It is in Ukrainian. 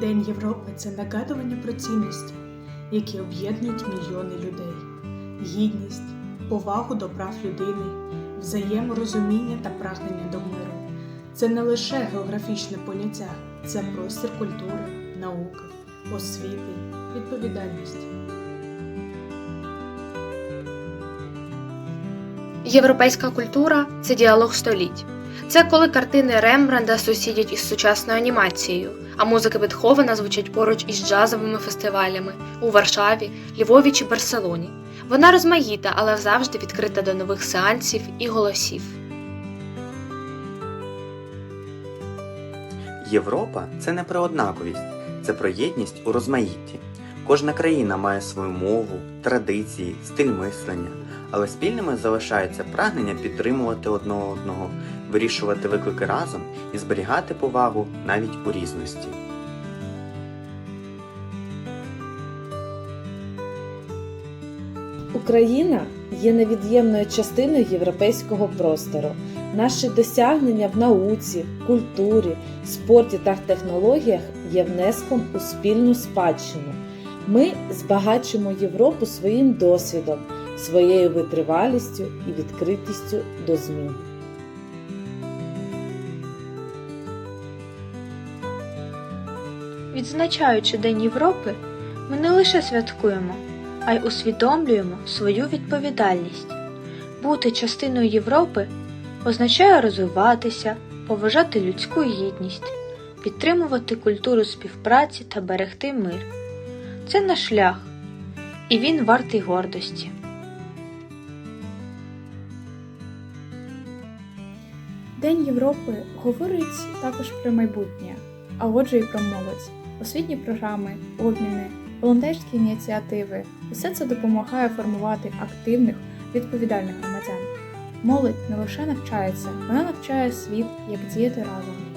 День Європи це нагадування про цінності, які об'єднують мільйони людей: гідність, повагу до прав людини, взаєморозуміння та прагнення до миру. Це не лише географічне поняття, це простір культури, науки, освіти, відповідальності. Європейська культура це діалог століть. Це коли картини Рембранда сусідять із сучасною анімацією, а музика Бетховена звучить поруч із джазовими фестивалями у Варшаві, Львові чи Барселоні. Вона розмаїта, але завжди відкрита до нових сеансів і голосів. Європа це не про однаковість, це про єдність у розмаїтті. Кожна країна має свою мову, традиції, стиль мислення, але спільними залишається прагнення підтримувати одного одного, вирішувати виклики разом і зберігати повагу навіть у різності. Україна є невід'ємною частиною європейського простору. Наші досягнення в науці, культурі, спорті та технологіях є внеском у спільну спадщину. Ми збагачуємо Європу своїм досвідом, своєю витривалістю і відкритістю до змін. Відзначаючи День Європи, ми не лише святкуємо, а й усвідомлюємо свою відповідальність. Бути частиною Європи означає розвиватися, поважати людську гідність, підтримувати культуру співпраці та берегти мир. Це наш шлях, і він вартий гордості. День Європи говорить також про майбутнє, а отже і про молодь. Освітні програми, обміни, волонтерські ініціативи усе це допомагає формувати активних, відповідальних громадян. Молодь не лише навчається, вона навчає світ, як діяти разом.